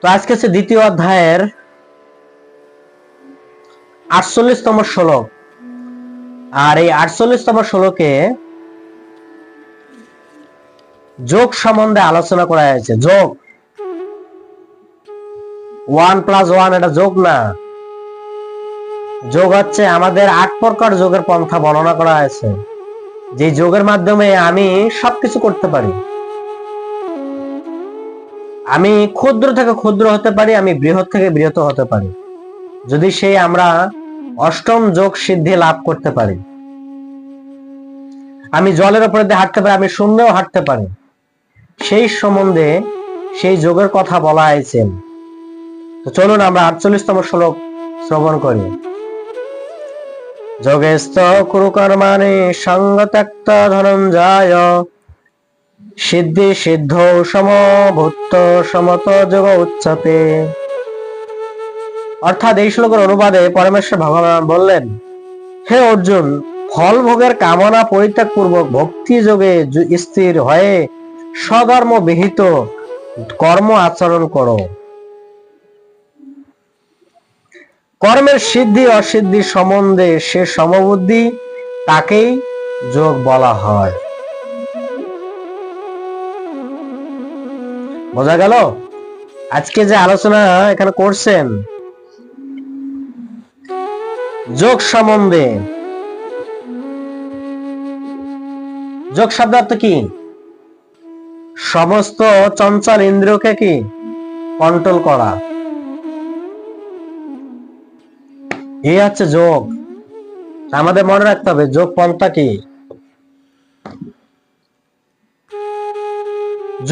তো আজকে হচ্ছে দ্বিতীয় অধ্যায়ের আটচল্লিশতম শ্লোক। আর এই আটচল্লিশতম শ্লোকে যোগ সম্বন্ধে আলোচনা করা হয়েছে। যোগ। ওয়ান প্লাস ওয়ান এটা যোগ না। যোগ হচ্ছে আমাদের আট প্রকার যোগের পন্থা বর্ণনা করা হয়েছে। যে যোগের মাধ্যমে আমি সবকিছু করতে পারি। আমি ক্ষুদ্র থেকে ক্ষুদ্র হতে পারি, আমি বৃহৎ থেকে বৃহৎ হতে পারি। যদি সেই আমরা অষ্টম যোগ সিদ্ধি লাভ করতে পারি, আমি জলের উপরে দিয়ে হাঁটতে পারি, আমি শূন্যও হাঁটতে পারি, সেই সম্বন্ধে সেই যোগের কথা বলা হয়েছে। তো চলুন আমরা আটচল্লিশতম শ্লোক শ্রবণ করি। যোগেস্ত কুরু কর্মাণি সঙ্গ ত্যক্ত ধনঞ্জয়। সিদ্ধি সিদ্ধ সমভূত সমত যোগ উচ্চতে। অর্থাৎ এই শ্লোকের অনুবাদে পরমেশ্বর ভগবান বললেন, হে অর্জুন ফল ভোগের কামনা পরিত্যাগ পূর্বক ভক্তি যোগে স্থির হয়ে স্বধর্ম বিহিত কর্ম আচরণ করো। কর্মের সিদ্ধি অসিদ্ধি সম্বন্ধে সে সমবুদ্ধি তাকেই যোগ বলা হয়। বোঝা গেল? আজকে যে আলোচনা এখানে করছেন, যোগ সম্বন্ধে। যোগ শব্দ অর্থ কি? সমস্ত চঞ্চল ইন্দ্রিয়কে কি? কন্ট্রোল করা। এই হচ্ছে যোগ। আমাদের মনে রাখতে হবে, যোগ পন্থা কি?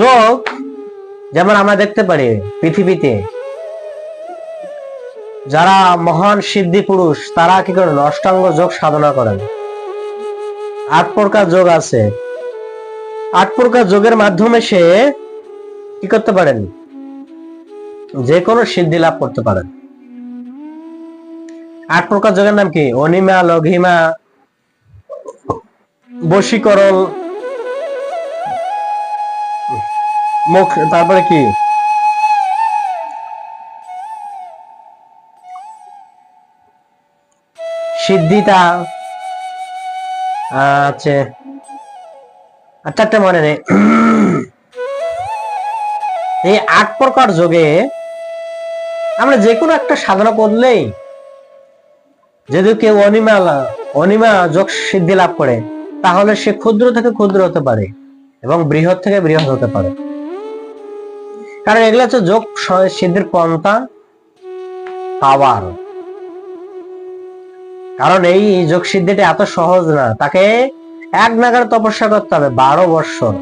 যোগ যেমন আমরা দেখতে পারি পৃথিবীতে, যারা মহান সিদ্ধি পুরুষ, তারা কি করেন অষ্টাঙ্গ যোগ সাধনা করেন? আট প্রকার যোগ আছে। আট প্রকার যোগের মাধ্যমে সে কি করতে পারেন? যে কোনো সিদ্ধি লাভ করতে পারেন। আট প্রকার যোগের নাম কি? অনিমা, লঘিমা, বশীকরণ মুখ, তারপরে কি? সিদ্ধিতা। আছে আর চারটে মনে নেই। এই আট প্রকার যোগে আমরা যে কোনো একটা সাধনা করলেই যদি কেউ অনিমা অনিমা যোগ সিদ্ধি লাভ করে, তাহলে সে ক্ষুদ্র থেকে ক্ষুদ্র হতে পারে এবং বৃহৎ থেকে বৃহৎ হতে পারে। কারণ এগুলো হচ্ছে যোগ সিদ্ধির পন্থা পাওয়ার। কারণ এই যোগ সিদ্ধিটা এত সহজ না। তাকে এক নাগারে তপস্যা করতে হবে বারো বৎসর।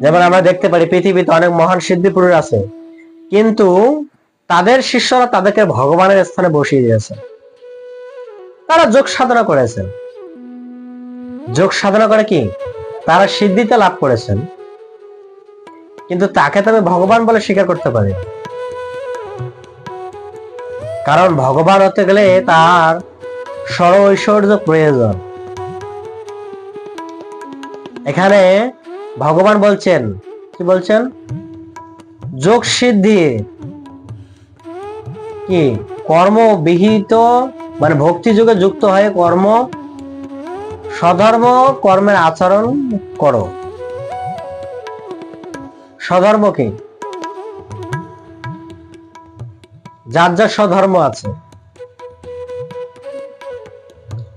যেমন আমরা দেখতে পারি, পৃথিবীতে অনেক মহান সিদ্ধি পুরুষ আছে। কিন্তু তাদের শিষ্যরা তাদেরকে ভগবানের স্থানে বসিয়ে দিয়েছে। তারা যোগ সাধনা করেছেন। যোগ সাধনা করে কি? তারা সিদ্ধিতে লাভ করেছেন। কিন্তু তাকে তো আমি ভগবান বলে স্বীকার করতে পারি। কারণ ভগবান হতে গেলে তার সর ঐশ্বর্য প্রয়োজন। এখানে ভগবান বলছেন, কি বলছেন? যোগ সিদ্ধি। কি? কর্ম বিহিত মানে ভক্তি যুগে যুক্ত হয়ে কর্ম, সধর্ম কর্মের আচরণ করো। স্বধর্ম কি? যার যার স্বধর্ম আছে।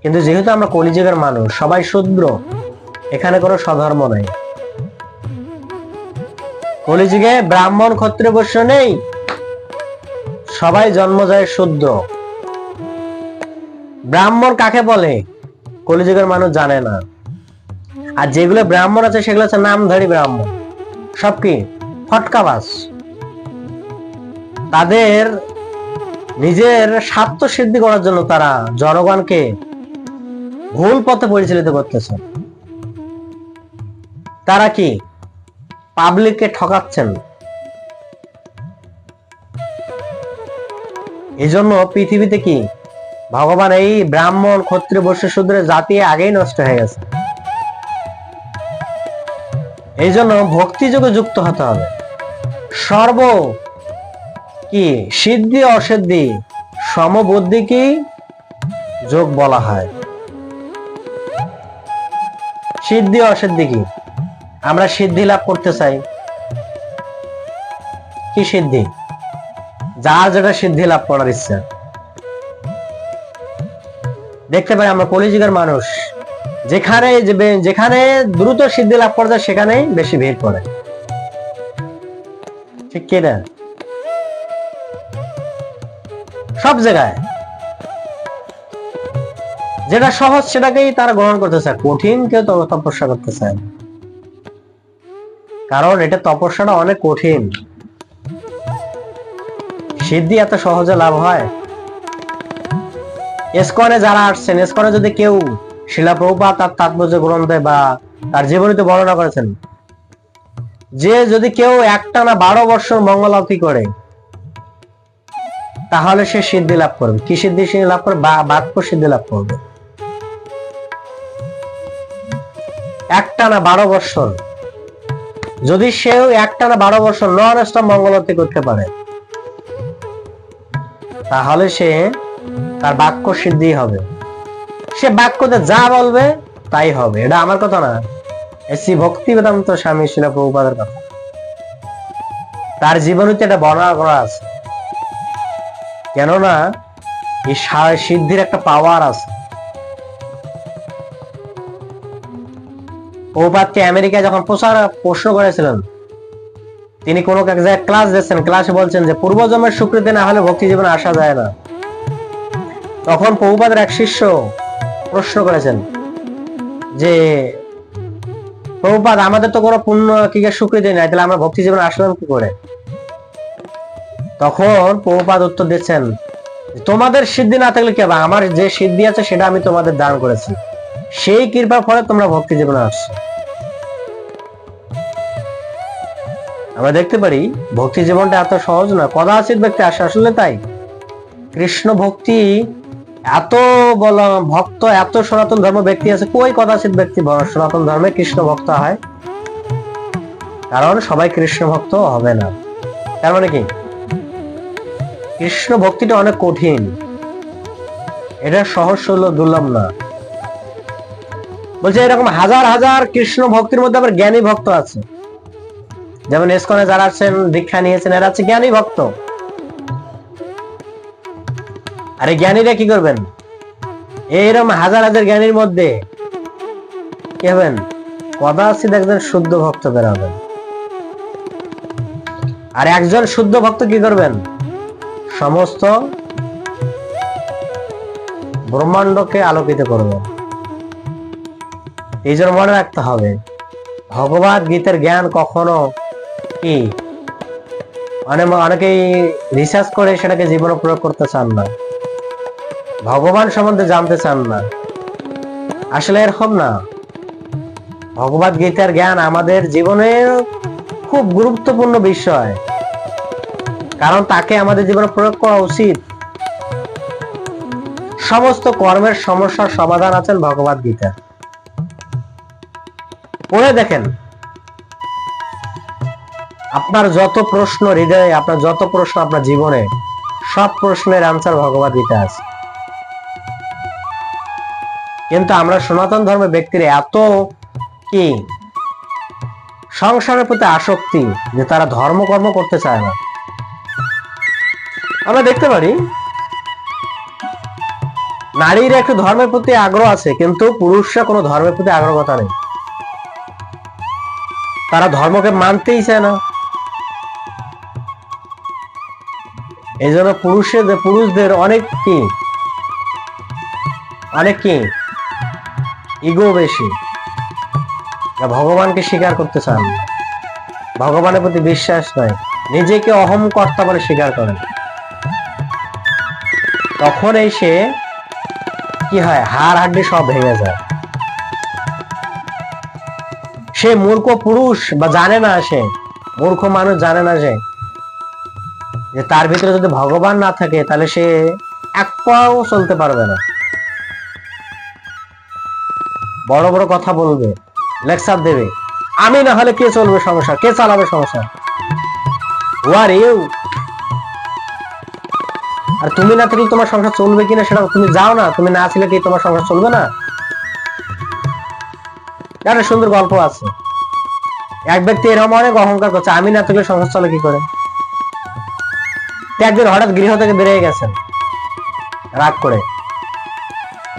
কিন্তু যেহেতু আমরা কলিযুগের মানুষ, সবাই শূদ্র, এখানে কোনো স্বধর্ম নেই। কলিযুগে ব্রাহ্মণ ক্ষত্রিয় বৈশ্য নেই। সবাই জন্ম যায় শুদ্ধ ব্রাহ্মণ কাকে বলে? কলিযুগের মানুষ জানে না। আর যেগুলো ব্রাহ্মণ আছে, সেগুলো হচ্ছে নামধারী ব্রাহ্মণ। সব কি ফটকাবাস তাদের নিজের স্বার্থ সিদ্ধি করার জন্য তারা জনগণকে ভুল পথে পরিচালিত করতেছে। তারা কি পাবলিককে ঠকাচ্ছেন? এই জন্য পৃথিবীতে কি ভগবান এই ব্রাহ্মণ, ক্ষত্রিয়, বৈশ্য, শূদ্রের জাতি আগেই নষ্ট হয়ে গেছে? এই জন্য ভক্তিযোগে যুক্ত হতে হবে। সর্ব কি? সিদ্ধি, অসিদ্ধি, সমবুদ্ধি কি? যোগ বলা হয়। সিদ্ধি, অসিদ্ধি কি? আমরা সিদ্ধি লাভ করতে চাই। কি সিদ্ধি? যার যেটা সিদ্ধি লাভ করার ইচ্ছা। দেখতে পাই আমরা কলিযুগের মানুষ। যেখানে যেখানে দ্রুত সিদ্ধি লাভ করা যায় সেখানেই বেশি ভিড় পড়ে। ঠিক কি না? সব জায়গায়। যেটা সহজ, সেটাকেই তারা গ্রহণ করতে চায় কঠিন কেউ তপস্যা করতে চায়। কারণ এটা তপস্যাটা অনেক কঠিন। সিদ্ধি এত সহজে লাভ হয়। এসকনে যারা আসছেন, এসকনে যদি কেউ শিলা প্রভুপাত তার তাৎপর্য গ্রন্থে বা তার জীবনীতে বর্ণনা করেছেন। যে যদি কেউ একটা না বারো বছর মঙ্গলাতি করে, তাহলে সে সিদ্ধি লাভ করবে। কি সিদ্ধি সে লাভ করবে? বা- বাক্য সিদ্ধি লাভ করবে। একটা না বারো বছর যদি সেও একটা না বারো বছর নন স্টপ মঙ্গলাতি করতে পারে, তাহলে সে তার বাক্য সিদ্ধি হবে। সে বাক্যতে যা বলবে, তাই হবে। এটা আমার কথা না। এসি ভক্তি বেদান্ত স্বামী শিল প্রভুপাদের কথা। তার জীবনীতে এটা বর্ণনা করা আছে। কেননা, এই সিদ্ধির একটা পাওয়ার আছে। প্রভুপাদকে আমেরিকায় যখন প্রচার প্রশ্ন করেছিলেন, তিনি কোনো এক জায়গায় ক্লাস দিয়েছেন। ক্লাসে বলছেন যে, পূর্বজন্মের স্বীকৃতি না হলে ভক্তি জীবনে আসা যায় না। তখন প্রভুপাদের এক শিষ্য প্রশ্ন করেছেন যে, প্রভুপাদ, আমাদের তো কোনো পুণ্য কি স্বীকৃতি নাই, তাহলে আমরা ভক্তি জীবনে আসলাম কি করে? তখন প্রভুপাদ উত্তর দিচ্ছেন, তোমাদের সিদ্ধি না থাকলে কি আমার যে সিদ্ধি আছে, সেটা আমি তোমাদের দান করেছি। সেই কৃপার ফলে তোমরা ভক্তি জীবনে আসছো। আমরা দেখতে পারি, ভক্তি জীবনটা এত সহজ না কদাচিত ব্যক্তি আসে, আসলে তাই? কৃষ্ণ ভক্তি এত বল, ভক্ত, এত সনাতন ধর্ম ব্যক্তি আছে, কই কদাচিত ব্যক্তি সনাতন ধর্মে কৃষ্ণ ভক্ত হয়? কারণ সবাই কৃষ্ণ ভক্ত হবে না। তার মানে কি? কৃষ্ণ ভক্তিটা অনেক কঠিন। এটা সহজ সরল দুর্লভ না। বলছে এরকম হাজার হাজার কৃষ্ণ ভক্তির মধ্যে আবার জ্ঞানী ভক্ত আছে। যেমন এসকনে যারা আছেন, দীক্ষা নিয়েছেন, এরা হচ্ছে জ্ঞানী ভক্ত। আর জ্ঞানীরা কি করবেন? এইরকম হাজার হাজার জ্ঞানীর মধ্যে কি হবেন? কদাচিৎ একজন শুদ্ধ ভক্ত বেরোবেন আর একজন শুদ্ধ ভক্ত কি করবেন? সমস্ত ব্রহ্মাণ্ডকে আলোকিত করবেন। এই জন্য মনে রাখতে হবে ভগবত গীতার জ্ঞান কখনো কি? অনেক অনেকেই রিসার্চ করে সেটাকে জীবনে প্রয়োগ করতে চান না। ভগবান সম্বন্ধে জানতে চান না। আসলে এরকম না। ভগবত গীতার জ্ঞান আমাদের জীবনের খুব গুরুত্বপূর্ণ বিষয়। কারণ তাকে আমাদের জীবনে প্রয়োগ করা উচিত। সমস্ত কর্মের সমস্যার সমাধান আছেন ভগবত গীতা। পড়ে দেখেন। আপনার যত প্রশ্ন হৃদয়ে, আপনার যত প্রশ্ন আপনার জীবনে, সব প্রশ্নের আনসার ভগবত গীতা আছে। কিন্তু আমরা সনাতন ধর্মের ব্যক্তিরা এত কি? সংসারের প্রতি আসক্তি যে তারা ধর্মকর্ম করতে চায় না। আমরা দেখতে পারি, নারীর একটু ধর্মের প্রতি আগ্রহ আছে, কিন্তু পুরুষরা কোনো ধর্মের প্রতি আগ্রহতা নেই। তারা ধর্মকে মানতেই চায় না। এই জন্য পুরুষের, পুরুষদের অনেক কি? অনেক কি? ইগো বেশি। না, ভগবানকে স্বীকার করতে চান। ভগবানের প্রতি বিশ্বাস নাই নিজেকে অহম কর্তা বলে স্বীকার করেন। তখন এই সে কি হয়? হাড় হাড্ডি সব ভেঙে যায়। সে মূর্খ পুরুষ বা জানে না সে, মূর্খ মানুষ জানে না সে যে তার ভিতরে যদি ভগবান না থাকে, তাহলে সে এক পাও চলতে পারবে না। বড় বড় কথা বলবে লেকচার দেবে। আমি না হলে কে চলবে সংসার কে চালাবে সংসার আর ইউ আর তুমি না থাকলে তোমার সংসার চলবে কিনা সেটা তুমি যাও না, তুমি না ছিলে কি তোমার সংসার চলবে না? একটা সুন্দর গল্প আছে। এক ব্যক্তি এরকম অনেক অহংকার করছে, আমি না থাকলে সংসার চলে কি করে? একদিন হঠাৎ গৃহ থেকে বেরিয়ে গেছেন, রাগ করে।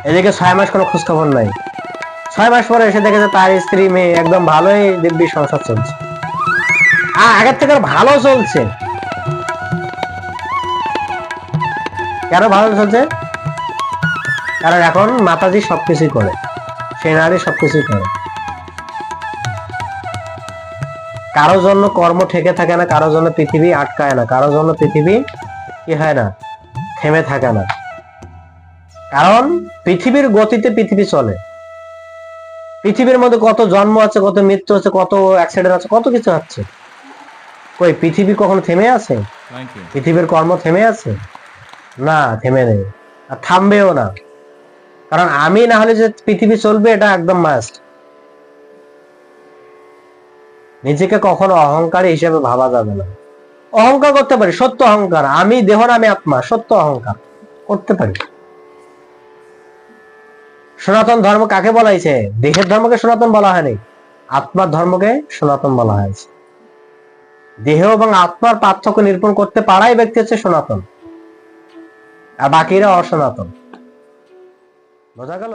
এদিকে ছয় মাস কোনো খোঁজ খবর নাই। ছয় মাস পরে এসে দেখেছে তার স্ত্রী, মেয়ে একদম ভালোই দিব্যি সংসার চলছে। আর আগের থেকে ভালো চলছে। কেন ভালো চলছে? কারণ এখন মাতাজি সবকিছুই করে। সে নারী সবকিছুই করে। কারও জন্য কর্ম ঠেকে থাকে না, কারও জন্য পৃথিবী আটকায় না, কারও জন্য পৃথিবী কি হয় না, থেমে থাকে না। কারণ পৃথিবীর গতিতে পৃথিবী চলে। পৃথিবীর মধ্যে কত জন্ম আছে কত মৃত্যু আছে কত অ্যাক্সিডেন্ট আছে কত কিছু হচ্ছে কই পৃথিবী কখনো থেমে আছে? পৃথিবীর কর্ম থেমে আছে? না থেমে নেই। আর থামবেও না। কারণ আমি না হলে যে পৃথিবী চলবে এটা একদম মাস্ট নিজেকে কখনো অহংকারী হিসেবে ভাবা যাবে না। অহংকার করতে পারি সত্য অহংকার। আমি দেহ না আমি আত্মা সত্য অহংকার। করতে পারি। সনাতন ধর্ম কাকে বলা হয়েছে? দেহের ধর্মকে সনাতন বলা হয়নি। আত্মার ধর্মকে সনাতন বলা হয়েছে। দেহ এবং আত্মার পার্থক্য নিরূপণ করতে পারাই ব্যক্তি হচ্ছে সনাতন। আর বাকিরা অসনাতন। বোঝা গেল?